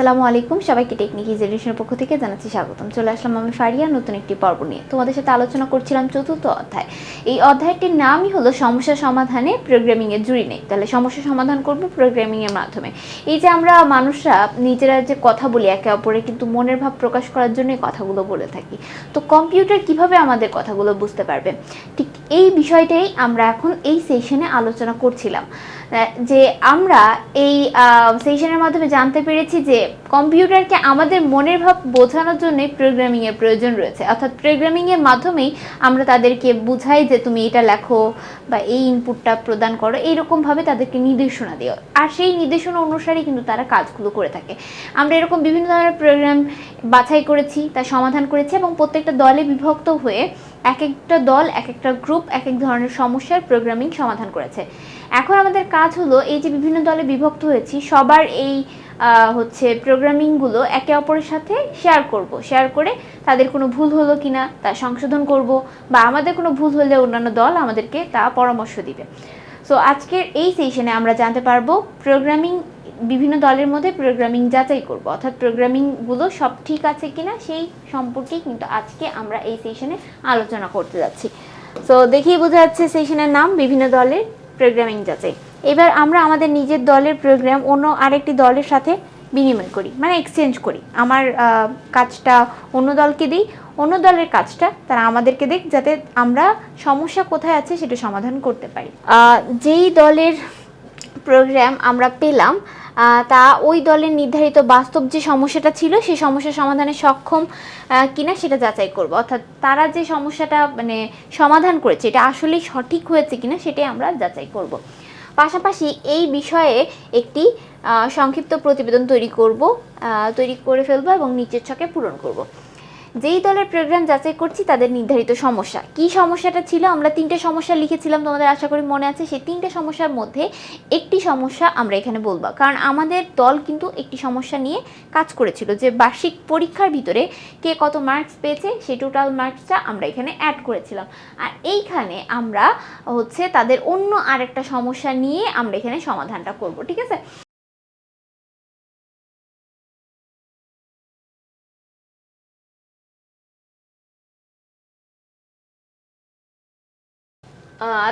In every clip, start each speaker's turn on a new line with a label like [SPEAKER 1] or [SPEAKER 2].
[SPEAKER 1] আসসালামু আলাইকুম। সবাইকে টেকনিক ইজেডিশনের পক্ষ থেকে জানাচ্ছি স্বাগতম। চলে আসলাম আমি ফারিয়া, নতুন একটি পর্ব নিয়ে। তোমাদের সাথে আলোচনা করছিলাম চতুর্থ অধ্যায়। এই অধ্যায়টির নামই হলো সমস্যা সমাধানে প্রোগ্রামিং এর জুড়ি নেই। তাহলে সমস্যা সমাধান করব প্রোগ্রামিংয়ের মাধ্যমে। এই যে আমরা মানুষরা নিজেরা যে কথা বলি একে অপরে কিন্তু মনের ভাব প্রকাশ করার জন্যই কথাগুলো বলে থাকি। তো কম্পিউটার কীভাবে আমাদের কথাগুলো বুঝতে পারবে? ঠিক এই বিষয়টাই আমরা এখন এই সেশনে আলোচনা করছিলাম। যে আমরা এই সেশনের মাধ্যমে জানতে পেরেছি যে কম্পিউটারকে আমাদের মনের ভাব বোঝানোর জন্যই প্রোগ্রামিং এর প্রয়োজন রয়েছে। অর্থাৎ প্রোগ্রামিং এর মাধ্যমেই আমরা তাদেরকে বুঝাই যে তুমি এটা লেখো বা এই ইনপুটটা প্রদান করো। এইরকম ভাবে তাদেরকে নির্দেশনা দিও। আর সেই নির্দেশনা অনুসারেই কিন্তু তারা কাজগুলো করে থাকে। আমরা এরকম বিভিন্ন ধরনের প্রোগ্রাম বাছাই করেছি, তার সমাধান করেছি এবং প্রত্যেকটা দলে বিভক্ত হয়ে এক একটা দল এক একটা গ্রুপ এক এক ধরনের সমস্যার প্রোগ্রামিং সমাধান করেছে। এখন আমাদের কাজ হলো এই যে বিভিন্ন দলে বিভক্ত হয়েছি, সবার এই হচ্ছে প্রোগ্রামিংগুলো একে অপরের সাথে শেয়ার করব। শেয়ার করে তাদের কোনো ভুল হলো কি না তা সংশোধন করব বা আমাদের কোনো ভুল হলে অন্যান্য দল আমাদেরকে তা পরামর্শ দিবে। সো আজকের এই সেশনে আমরা জানতে পারব প্রোগ্রামিং বিভিন্ন দলের মধ্যে প্রোগ্রামিং যাচাই করব। অর্থাৎ প্রোগ্রামিংগুলো সব ঠিক আছে কিনা সেই সম্পর্কে কিন্তু আজকে আমরা এই সেশনে আলোচনা করতে যাচ্ছি। সো দেখেই বোঝা যাচ্ছে সেশনের নাম বিভিন্ন দলের প্রোগ্রামিং যাচাই এবার আমরা আমাদের নিজের দলের প্রোগ্রাম অন্য আরেকটি দলের সাথে বিনিময় করি মানে এক্সচেঞ্জ করি। আমার কাজটা অন্য দলকে দিই, অন্য দলের কাজটা তারা আমাদেরকে দেখ যাতে আমরা সমস্যা কোথায় আছে সেটা সমাধান করতে পারি। যেই দলের প্রোগ্রাম আমরা পেলাম তা ওই দলের নির্ধারিত বাস্তব যে সমস্যাটা ছিল, সেই সমস্যা সমাধানে সক্ষম কিনা সেটা যাচাই করব। অর্থাৎ তারা যে সমস্যাটা মানে সমাধান করেছে, এটা আসলে সঠিক হয়েছে কিনা সেটাই আমরা যাচাই করব। পাশাপাশি এই বিষয়ে একটি সংক্ষিপ্ত প্রতিবেদন তৈরি করব তৈরি করে ফেলব এবং নিচের ছকে পূরণ করব। যেই দলের প্রোগ্রাম যাচাই করছি, তাদের নির্ধারিত সমস্যা। কি সমস্যাটা ছিল? আমরা তিনটে সমস্যা লিখেছিলাম, তোমাদের আশা করি মনে আছে। সেই তিনটে সমস্যার মধ্যে একটি সমস্যা আমরা এখানে বলব। কারণ আমাদের দল কিন্তু একটি সমস্যা নিয়ে কাজ করেছিল, যে বার্ষিক পরীক্ষার ভিতরে কে কত মার্কস পেয়েছে, সেই টোটাল মার্কসটা আমরা এখানে অ্যাড করেছিলাম। আর এইখানে আমরা হচ্ছে তাদের অন্য আরেকটা সমস্যা নিয়ে আমরা এখানে সমাধানটা করব, ঠিক আছে?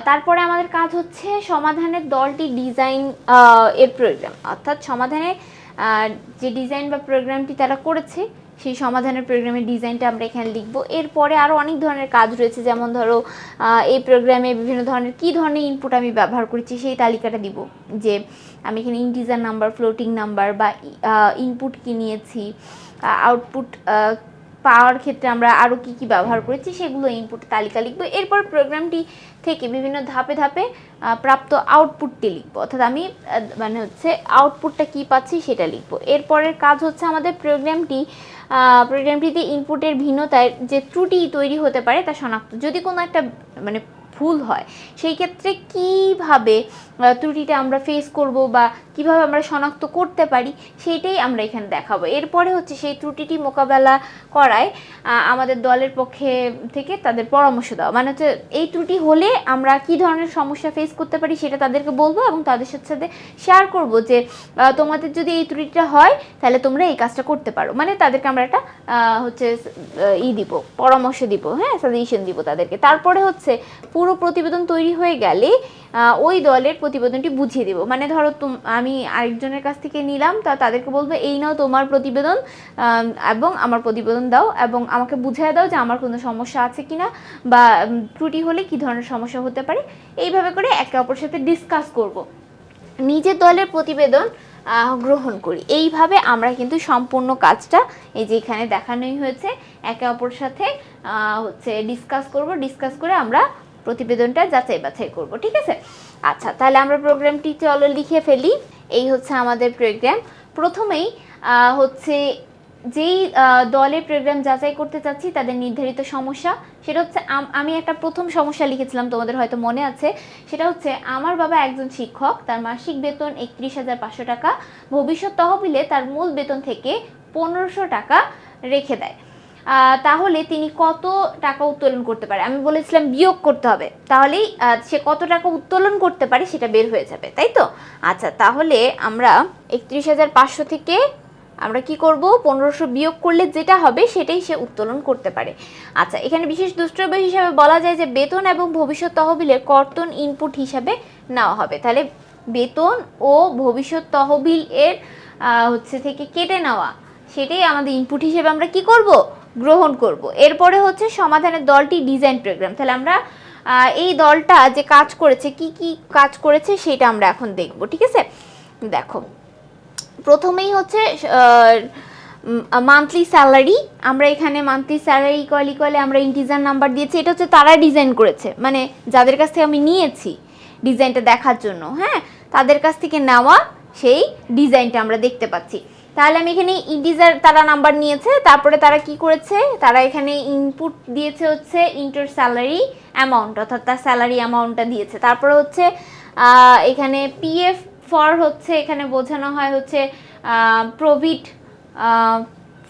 [SPEAKER 1] তারপরে আমাদের কাজ হচ্ছে সমাধানের দলটি ডিজাইন এর প্রোগ্রাম অর্থাৎ সমাধানে যে ডিজাইন বা প্রোগ্রামটি তারা করেছে, সেই সমাধানের প্রোগ্রামের ডিজাইনটা আমরা এখানে লিখব। এরপরে আরও অনেক ধরনের কাজ রয়েছে, যেমন ধরো এই প্রোগ্রামে বিভিন্ন ধরনের কী ধরনের ইনপুট আমি ব্যবহার করেছি, সেই তালিকাটা দিব। যে আমি এখানে ইন্টিজার নাম্বার ফ্লোটিং নাম্বার বা ইনপুট কি নিয়েছি আউটপুট পাওয়ার ক্ষেত্রে আমরা আরও কি কি ব্যবহার করেছি সেগুলো ইনপুট তালিকা লিখব। এরপর প্রোগ্রামটি থেকে বিভিন্ন ধাপে ধাপে প্রাপ্ত আউটপুটটি লিখব। অর্থাৎ আমি মানে হচ্ছে আউটপুটটা কি পাচ্ছি সেটা লিখব। এরপরের কাজ হচ্ছে আমাদের প্রোগ্রামটি প্রোগ্রামটিতে ইনপুটের ভিন্নতায় যে ত্রুটি তৈরি হতে পারে তা শনাক্ত। যদি কোনো একটা মানে ভুল হয়, সেই ক্ষেত্রে কীভাবে ত্রুটিটা আমরা ফেস করব বা কীভাবে আমরা শনাক্ত করতে পারি, সেইটাই আমরা এখানে দেখাবো। এরপরে হচ্ছে সেই ত্রুটিটি মোকাবেলা করায় আমাদের দলের পক্ষে থেকে তাদের পরামর্শ দেওয়া। মানে হচ্ছে এই ত্রুটি হলে আমরা কি ধরনের সমস্যা ফেস করতে পারি সেটা তাদেরকে বলব এবং তাদের সাথে সাথে শেয়ার করব যে তোমাদের যদি এই ত্রুটিটা হয়, তাহলে তোমরা এই কাজটা করতে পারো। মানে তাদেরকে আমরা একটা হচ্ছে ই দিব, পরামর্শ দিব হ্যাঁ সাজেশন দিব তাদেরকে। তারপরে হচ্ছে পুরো প্রতিবেদন তৈরি হয়ে গেলে ওই দলের প্রতিবেদনটি বুঝিয়ে দিব। মানে ধরো আমি আরেকজনের কাছ থেকে নিলাম, তা তাদেরকে বলব, এই নাও তোমার প্রতিবেদন এবং আমার প্রতিবেদন দাও, এবং আমাকে বুঝিয়ে দাও যে আমার কোনো সমস্যা আছে কিনা, বা ত্রুটি হলে কি ধরনের সমস্যা হতে পারে। এইভাবে করে একে অপরের সাথে ডিসকাস করব। নিজের দলের প্রতিবেদন গ্রহণ করি। এইভাবে আমরা কিন্তু সম্পূর্ণ কাজটা এই যে এখানে দেখানোই হয়েছে। একে অপরের সাথে হচ্ছে ডিসকাস করব। ডিসকাস করে আমরা প্রতিবেদনটা যাচাই বাছাই করব, ঠিক আছে? আচ্ছা তাহলে আমরা প্রোগ্রামটি চলো লিখে ফেলি। এই হচ্ছে আমাদের প্রোগ্রাম। প্রথমেই হচ্ছে যেই দলের প্রোগ্রাম যাচাই করতে চাচ্ছি, তাদের নির্ধারিত সমস্যা, সেটা হচ্ছে আমি একটা প্রথম সমস্যা লিখেছিলাম, তোমাদের হয়তো মনে আছে। সেটা হচ্ছে, আমার বাবা একজন শিক্ষক, তার মাসিক বেতন একত্রিশ হাজার পাঁচশো টাকা, ভবিষ্যৎ তহবিলে তার মূল বেতন থেকে পনেরোশো টাকা রেখে দেয়। তাহলে তিনি কত টাকা উত্তোলন করতে পারে? আমি বলেছিলাম বিয়োগ করতে হবে। তাহলেই সে কত টাকা উত্তোলন করতে পারে সেটা বের হয়ে যাবে, তাই তো? আচ্ছা তাহলে আমরা একত্রিশ হাজার পাঁচশো থেকে আমরা কি করব? পনেরোশো বিয়োগ করলে যেটা হবে সেটাই সে উত্তোলন করতে পারে। আচ্ছা এখানে বিশেষ দ্রষ্টব্য হিসাবে বলা যায় যে বেতন এবং ভবিষ্যৎ তহবিলের কর্তন ইনপুট হিসাবে নেওয়া হবে। তাহলে বেতন ও ভবিষ্যৎ তহবিল এর হচ্ছে থেকে কেটে নেওয়া, সেটাই আমাদের ইনপুট হিসেবে আমরা কি করব? গ্রহণ করব। এরপরে হচ্ছে সমাধানের দলটি ডিজাইন প্রোগ্রাম। তাহলে আমরা এই দলটা যে কাজ করেছে, কি কি কাজ করেছে সেটা আমরা এখন দেখব, ঠিক আছে? দেখো, প্রথমেই হচ্ছে মান্থলি স্যালারি আমরা এখানে মান্থলি স্যালারি ইকুয়াল ইকুয়ালে আমরা ইন্টিজার নাম্বার দিয়েছি। এটা হচ্ছে তারা ডিজাইন করেছে মানে যাদের কাছ থেকে আমি নিয়েছি ডিজাইনটা দেখার জন্য হ্যাঁ? তাদের কাছ থেকে নেওয়া সেই ডিজাইনটা আমরা দেখতে পাচ্ছি। তাহলে আমি এখানে ইন্টিজার তারা নাম্বার নিয়েছে, তারপরে তারা কি করেছে? তারা এখানে ইনপুট দিয়েছে হচ্ছে ইন্টার স্যালারি অ্যামাউন্ট অর্থাৎ তার স্যালারি অ্যামাউন্টটা দিয়েছে। তারপরে হচ্ছে এখানে পিএফ ফর হচ্ছে, এখানে বোঝানো হয় হচ্ছে প্রভিট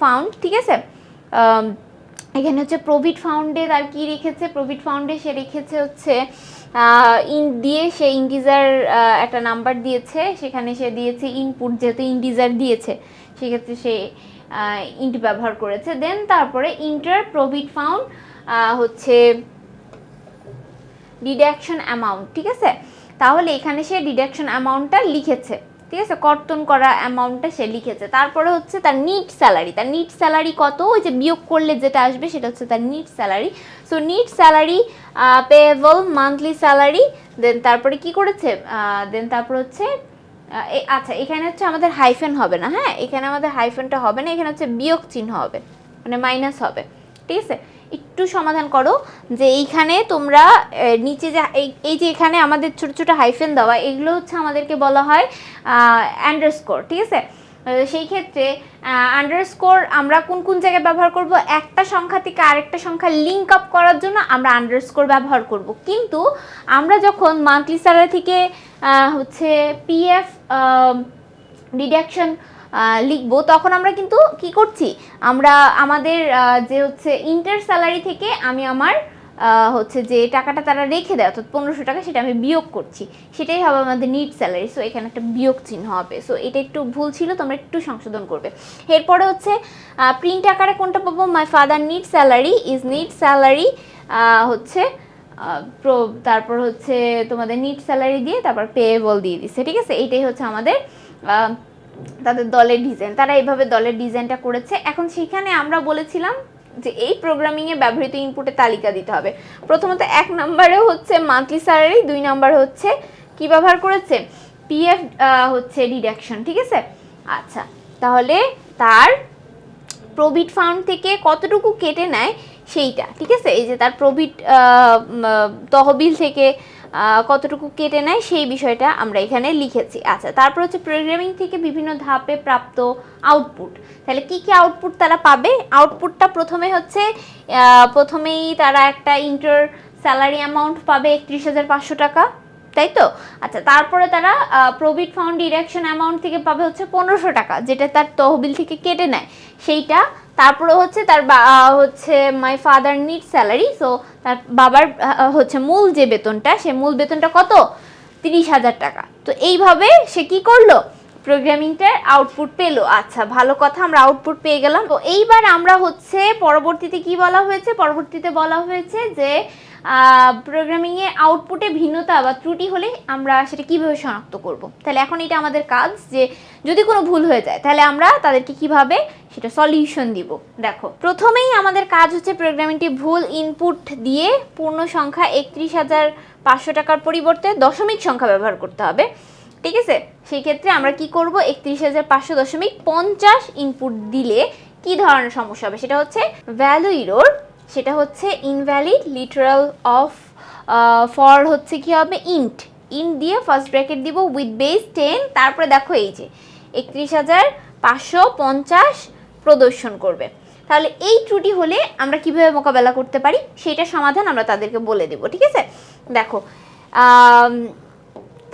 [SPEAKER 1] ফাউন্ড ঠিক আছে? এখানে হচ্ছে প্রভিট ফাউন্ডে তার কি রেখেছে? প্রভিট ফাউন্ডে সে রেখেছে হচ্ছে দিয়ে সে ইন্টিজার একটা নাম্বার দিয়েছে, সেখানে সে দিয়েছে ইনপুট যেহেতু ইন্টিজার দিয়েছে, সেক্ষেত্রে সে ইন্ট ব্যবহার করেছে। দেন তারপরে ইন্টার প্রভিট ফাউন্ড হচ্ছে ডিডাকশন অ্যামাউন্ট ঠিক আছে? তাহলে এখানে সে ডিডাকশন অ্যামাউন্টটা লিখেছে। ঠিক আছে? কর্তন করা অ্যামাউন্টটা সে লিখেছে। তারপরে হচ্ছে তার নিট স্যালারি তার নিট স্যালারি কত? ওই যে বিয়োগ করলে যেটা আসবে সেটা হচ্ছে তার net salary so net salary payable monthly salary then তারপরে কি করেছে? দেন তারপর হচ্ছে আচ্ছা এখানে হচ্ছে আমাদের হাইফেন হবে না হ্যাঁ? এখানে আমাদের হাইফেনটা হবে না, এখানে হচ্ছে বিয়োগ চিহ্ন হবে মানে মাইনাস হবে। ঠিক আছে? একটু সমাধান করো যে এইখানে তোমরা নিচে যে, এই যে এখানে আমাদের ছোট ছোট হাইফেন দেওয়া, এগুলো হচ্ছে আমাদেরকে বলা হয় আন্ডারস্কোর ঠিক আছে? সেই ক্ষেত্রে আন্ডারস্কোর আমরা কোন কোন জায়গায় ব্যবহার করব? একটা সংখ্যা থেকে আরেকটা সংখ্যা লিঙ্ক আপ করার জন্য আমরা আন্ডারস্কোর ব্যবহার করব। কিন্তু আমরা যখন মান্থলি স্যালারি থেকে হচ্ছে পিএফ ডিডাকশন লিখব। তখন আমরা কিন্তু কি করছি? আমরা আমাদের যে হচ্ছে ইন্টার স্যালারি থেকে আমি আমার হচ্ছে যে টাকাটা তারা রেখে দেয়, অর্থাৎ পনেরোশো টাকা, সেটা আমি বিয়োগ করছি। সেটাই হবে আমাদের নিট স্যালারি সো এখানে একটা বিয়োগ চিহ্ন হবে। সো এটা একটু ভুল ছিল, তোমরা একটু সংশোধন করবে। এরপরে হচ্ছে প্রিন্ট আকারে কোনটা পাবো? My father net salary is net salary হচ্ছে তারপর হচ্ছে তোমাদের নিট স্যালারি দিয়ে তারপর পেয়েবল দিয়ে দিচ্ছে ঠিক আছে? এইটাই হচ্ছে আমাদের তাদের দলের ডিজাইন তারা এইভাবে দলের ডিজাইনটা করেছে। এখন সেখানে আমরা বলেছিলাম যে এই প্রোগ্রামিংয়ে ব্যবহৃত ইনপুটের তালিকা দিতে হবে। প্রথমত এক নম্বরে হচ্ছে মান্থলি স্যালারি দুই নম্বর হচ্ছে কি ব্যবহার করেছে? পিএফ হচ্ছে ডিডাকশন ঠিক আছে? আচ্ছা তাহলে তার প্রভিট ফান্ড থেকে কতটুকু কেটে নেয় সেইটা, ঠিক আছে? এই যে তার প্রভিট তহবিল থেকে কতটুকু কেটে নেয় সেই বিষয়টা আমরা এখানে লিখেছি। আচ্ছা তারপর হচ্ছে প্রোগ্রামিং থেকে বিভিন্ন ধাপে প্রাপ্ত আউটপুট তাহলে কি কি আউটপুট তারা পাবে? আউটপুটটা প্রথমে হচ্ছে প্রথমেই তারা একটা ইন্টার স্যালারি অ্যামাউন্ট পাবে একত্রিশ হাজার পাঁচশো টাকা। তাই তো আচ্ছা তারপরে তারা প্রভিট ফাউন্ড ডিরেকশন অ্যামাউন্ট থেকে পাবে হচ্ছে পনেরোশো টাকা, যেটা তার তহবিল থেকে কেটে নেয়। সেইটা, তারপরে হচ্ছে তার হচ্ছে my father need salary so তার বাবার হচ্ছে মূল যে বেতনটা, সে মূল বেতনটা কত? তিরিশ হাজার টাকা। তো এইভাবে সে কি করল? প্রোগ্রামিংটার আউটপুট পেল। আচ্ছা ভালো কথা, আমরা আউটপুট পেয়ে গেলাম। তো এইবার আমরা হচ্ছে, পরবর্তীতে কি বলা হয়েছে? পরবর্তীতে বলা হয়েছে যে প্রোগ্রামিংয়ে আউটপুটে ভিন্নতা বা ত্রুটি হলে আমরা সেটা কীভাবে শনাক্ত করব? তাহলে এখন এটা আমাদের কাজ যে যদি কোনো ভুল হয়ে যায়, তাহলে আমরা তাদেরকে কীভাবে সেটা সলিউশন দিব? দেখো, প্রথমেই আমাদের কাজ হচ্ছে প্রোগ্রামিংটি ভুল ইনপুট দিয়ে পূর্ণ সংখ্যা একত্রিশ হাজার পাঁচশো টাকার পরিবর্তে দশমিক সংখ্যা ব্যবহার করতে হবে। ঠিক আছে? সেই ক্ষেত্রে আমরা কি করব? একত্রিশ হাজার পাঁচশো দশমিক পঞ্চাশ ইনপুট দিলে কি ধরনের সমস্যা হবে? সেটা হচ্ছে ভ্যালু ইরোর সেটা হচ্ছে ইনভ্যালিড লিটারাল অফ ফর হচ্ছে কি হবে? ইন্ট ইন্ট দিয়ে ফার্স্ট ব্র্যাকেট দিব উইথ বেস টেন তারপরে দেখো এই যে একত্রিশ হাজার পাঁচশো পঞ্চাশ প্রদর্শন করবে। তাহলে এই ত্রুটি হলে আমরা কীভাবে মোকাবেলা করতে পারি? সেটা সমাধান আমরা তাদেরকে বলে দেব, ঠিক আছে? দেখো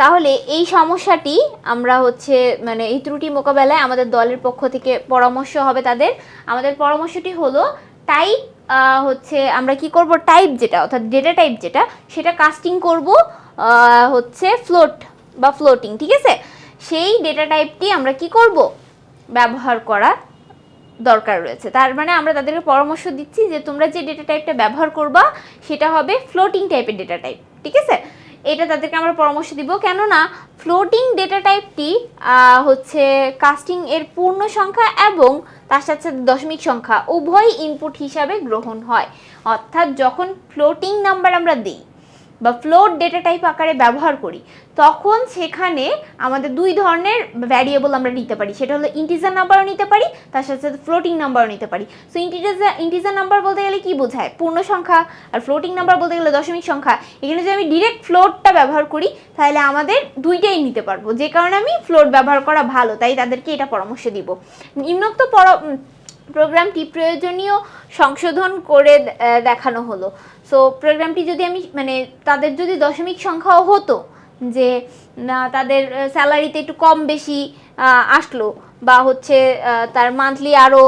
[SPEAKER 1] তাহলে এই সমস্যাটি আমরা হচ্ছে মানে এই ত্রুটি মোকাবেলায় আমাদের দলের পক্ষ থেকে পরামর্শ হবে তাদের। আমাদের পরামর্শটি হলো টাইপ হচ্ছে আমরা কি করব? টাইপ যেটা, অর্থাৎ ডেটা টাইপ যেটা, সেটা কাস্টিং করব হচ্ছে ফ্লোট বা ফ্লোটিং ঠিক আছে? সেই ডেটা টাইপটি আমরা কি করব? ব্যবহার করা দরকার রয়েছে। তার মানে আমরা তাদেরকে পরামর্শ দিচ্ছি যে তোমরা যে ডেটা টাইপটা ব্যবহার করবা, সেটা হবে ফ্লোটিং টাইপের ডেটা টাইপ ঠিক আছে? এটা তাদেরকে আমরা পরামর্শ দিব। কেননা ফ্লোটিং ডেটা টাইপটি হচ্ছে কাস্টিং এর পূর্ণ সংখ্যা এবং তার সাথে সাথে দশমিক সংখ্যা উভয় ইনপুট হিসাবে গ্রহণ হয়। অর্থাৎ যখন ফ্লোটিং নাম্বার আমরা দিই বা ফ্লোট ডেটা টাইপ আকারে ব্যবহার করি, তখন সেখানে আমাদের দুই ধরনের ভ্যারিয়েবল আমরা নিতে পারি। সেটা হলো ইন্টিজার নাম্বারও নিতে পারি, তার সাথে সাথে ফ্লোটিং নাম্বারও নিতে পারি। সো ইন্টিজার ইন্টিজার নাম্বার বলতে গেলে কি বোঝায়? পূর্ণ সংখ্যা আর ফ্লোটিং নাম্বার বলতে গেলে দশমিক সংখ্যা। এখানে যদি আমি ডিরেক্ট ফ্লোটটা ব্যবহার করি, তাহলে আমাদের দুইটাই নিতে পারব। যে কারণে আমি ফ্লোট ব্যবহার করা ভালো, তাই তাদেরকে এটা পরামর্শ দিব। নিম্নোক্ত পর প্রোগ্রামটি প্রয়োজনীয় সংশোধন করে দেখানো হলো। সো প্রোগ্রামটি যদি আমি মানে তাদের যদি দশমিক সংখ্যাও হতো, যে তাদের স্যালারিতে একটু কম বেশি আসলো, বা হচ্ছে তার মান্থলি আরও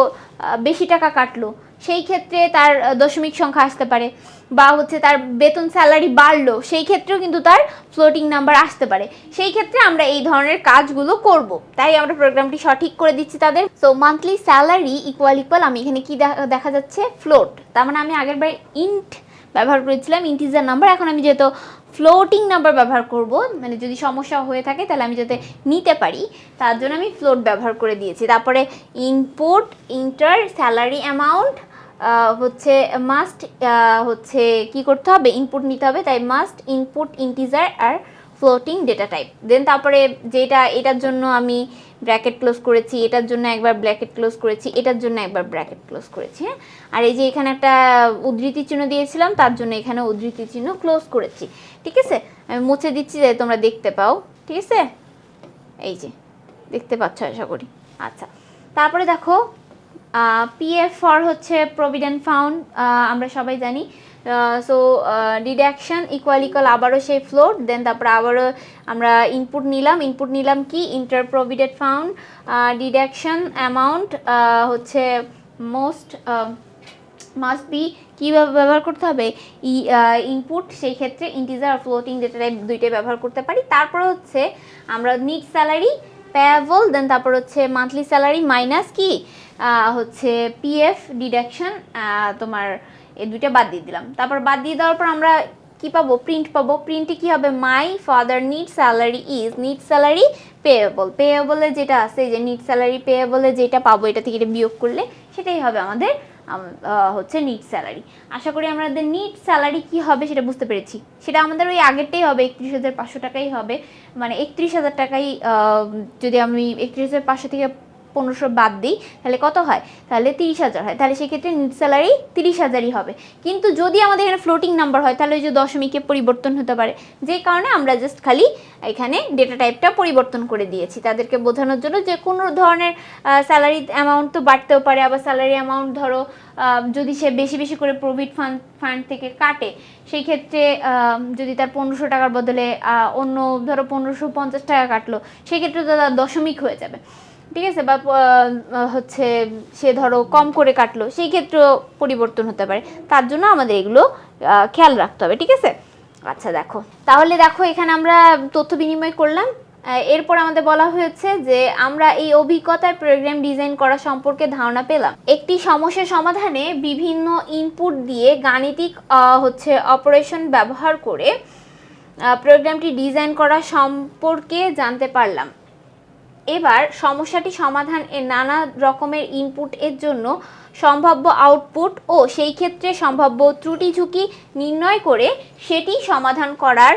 [SPEAKER 1] বেশি টাকা কাটলো সেই ক্ষেত্রে তার দশমিক সংখ্যা আসতে পারে বা হচ্ছে তার বেতন স্যালারি বাড়লো, সেই ক্ষেত্রেও কিন্তু তার ফ্লোটিং নাম্বার আসতে পারে। সেই ক্ষেত্রে আমরা এই ধরনের কাজগুলো করব। তাই আমরা প্রোগ্রামটি সঠিক করে দিচ্ছি তাদের। So monthly salary equal equal আমি এখানে কি দেখা- যাচ্ছে? ফ্লোট তার মানে আমি আগের বার ইন্ট ব্যবহার করেছিলাম ইন্টিজার নাম্বার এখন আমি যেহেতু ফ্লোটিং নাম্বার ব্যবহার করব মানে যদি সমস্যা হয়ে থাকে তাহলে আমি যাতে নিতে পারি, তার জন্য আমি ফ্লোট ব্যবহার করে দিয়েছি। তারপরে ইনপুট ইন্টার স্যালারি অ্যামাউন্ট হচ্ছে মাস্ট হচ্ছে কি করতে হবে? ইনপুট নিতে হবে। তাই মাস্ট ইনপুট ইন্টিজার আর ফ্লোটিং ডেটা টাইপ দেন তারপরে যেটা, এটার জন্য আমি ব্র্যাকেট ক্লোজ করেছি, এটার জন্য একবার ব্র্যাকেট ক্লোজ করেছি, এটার জন্য একবার ব্র্যাকেট ক্লোজ করেছি হ্যাঁ? আর এই যে এখানে একটা উদ্ধৃতি চিহ্ন দিয়েছিলাম, তার জন্য এখানে উদ্ধৃতি চিহ্ন ক্লোজ করেছি। ঠিক আছে? আমি মুছে দিচ্ছি যে তোমরা দেখতে পাও। ঠিক আছে? এই যে, দেখতে পাচ্ছ আশা করি? আচ্ছা। তারপরে দেখো পিএফ ফর হচ্ছে প্রভিডেন্ট ফাউন্ড আমরা সবাই জানি। সো ডিডাকশন ইকুয়াল ইকুয়াল আবারও সেই ফ্লোর দেন তারপরে আবারও আমরা ইনপুট নিলাম। ইনপুট নিলাম কি? Enter provident fund deduction amount হচ্ছে মোস্ট মাস্ট বি কীভাবে ব্যবহার করতে হবে? ই ইনপুট সেই ক্ষেত্রে ইন্টিজার ফ্লোটিং ডেটা টাইপ দুইটাই ব্যবহার করতে পারি। তারপরে হচ্ছে আমরা নিট স্যালারি পেয়াবল দেন তারপর হচ্ছে মান্থলি স্যালারি মাইনাস কি? হচ্ছে পিএফ ডিডাকশন তোমার এই দুইটা বাদ দিয়ে দিলাম। তারপর বাদ দিয়ে দেওয়ার পর আমরা কি পাবো? প্রিন্ট পাবো। প্রিন্টে কি হবে? My father need salary is need salary payable পেয়েবলে যেটা আছে, যে নিড স্যালারি পেয়েবলে যেটা পাবো, এটা থেকে এটা বিয়োগ করলে, সেটাই হবে আমাদের হচ্ছে নিট স্যালারি আশা করি আমাদের নিট স্যালারি কি হবে সেটা বুঝতে পেরেছি। সেটা আমাদের ওই আগেরটাই হবে, একত্রিশ হাজার পাঁচশো টাকাই হবে। মানে একত্রিশ হাজার টাকাই যদি আমি একত্রিশ হাজার পাঁচশো থেকে পনেরোশো বাদ দিই, তাহলে কত হয়? তাহলে তিরিশ হাজার হয়। তাহলে সেক্ষেত্রে নিট স্যালারি তিরিশ হাজারই হবে। কিন্তু যদি আমাদের এখানে ফ্লোটিং নাম্বার হয়, তাহলে ওই যে দশমিকে পরিবর্তন হতে পারে। যে কারণে আমরা জাস্ট খালি এখানে ডেটা টাইপটা পরিবর্তন করে দিয়েছি। তাদেরকে বোঝানোর জন্য যে কোনো ধরনের স্যালারি অ্যামাউন্ট তো বাড়তেও পারে। আবার স্যালারি অ্যামাউন্ট ধরো যদি সে বেশি বেশি করে প্রভিড ফান্ড ফান্ড থেকে কাটে সেই ক্ষেত্রে যদি তার পনেরোশো টাকার বদলে অন্য ধরো পনেরোশো পঞ্চাশ টাকা কাটলো, সেক্ষেত্রে তো তার দশমিক হয়ে যাবে। ঠিক আছে? বা হচ্ছে সে ধরো কম করে কাটলো, সেই ক্ষেত্রেও পরিবর্তন হতে পারে। তার জন্য আমাদের এগুলো খেয়াল রাখতে হবে, ঠিক আছে? আচ্ছা দেখো। তাহলে দেখো, এখানে আমরা তথ্য বিনিময় করলাম। এরপর আমাদের বলা হয়েছে যে, আমরা এই অভিজ্ঞতায় প্রোগ্রাম ডিজাইন করা সম্পর্কে ধারণা পেলাম। একটি সমস্যা সমাধানে বিভিন্ন ইনপুট দিয়ে গাণিতিক হচ্ছে অপারেশন ব্যবহার করে প্রোগ্রামটি ডিজাইন করা সম্পর্কে জানতে পারলাম। এবার সমস্যাটি সমাধান এর নানা রকমের ইনপুট এর জন্য সম্ভাব্য আউটপুট ও সেই ক্ষেত্রে সম্ভাব্য ত্রুটি ঝুঁকি নির্ণয় করে সেটি সমাধান করার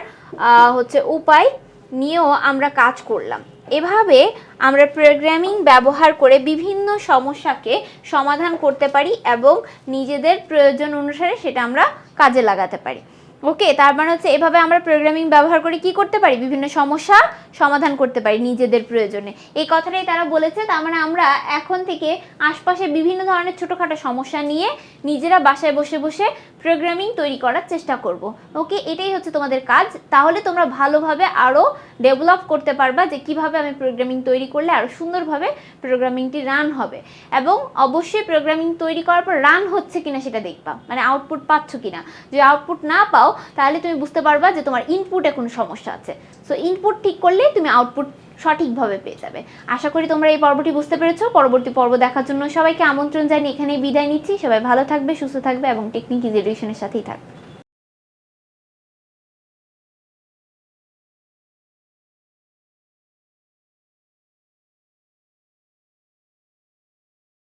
[SPEAKER 1] হচ্ছে উপায় নিয়েও আমরা কাজ করলাম। এভাবে আমরা প্রোগ্রামিং ব্যবহার করে বিভিন্ন সমস্যাকে সমাধান করতে পারি এবং নিজেদের প্রয়োজন অনুসারে সেটা আমরা কাজে লাগাতে পারি। ওকে তার মানে হচ্ছে এভাবে আমরা প্রোগ্রামিং ব্যবহার করে কি করতে পারি? বিভিন্ন সমস্যা সমাধান করতে পারি নিজেদের প্রয়োজনে। এই কথাটাই তারা বলেছে, তার মানে আমরা এখন থেকে আশপাশে বিভিন্ন ধরনের ছোটোখাটো সমস্যা নিয়ে নিজেরা বাসায় বসে বসে প্রোগ্রামিং তৈরি করার চেষ্টা করব। ওকে এটাই হচ্ছে তোমাদের কাজ। তাহলে তোমরা ভালোভাবে আরও ডেভেলপ করতে পারবা যে কীভাবে আমি প্রোগ্রামিং তৈরি করলে আরও সুন্দরভাবে প্রোগ্রামিংটি রান হবে। এবং অবশ্যই প্রোগ্রামিং তৈরি করার পর রান হচ্ছে কিনা সেটা দেখবা। মানে আউটপুট পাচ্ছ কিনা। যদি আউটপুট না পাও তাহলে তুমি বুঝতে পারবা যে তোমার ইনপুটে কোনো সমস্যা আছে। সো ইনপুট ঠিক করলে তুমি আউটপুট সঠিকভাবে পেয়ে যাবে। আশা করি তোমরা এই পর্বটি বুঝতে পেরেছ। পরবর্তী পর্ব দেখার জন্য সবাইকে আমন্ত্রণ জানিয়ে এখানেই বিদায় নিচ্ছি। সবাই ভালো থাকবে, সুস্থ থাকবে এবং টেকনিক ইজিডিউশনের সাথেই থাকবে।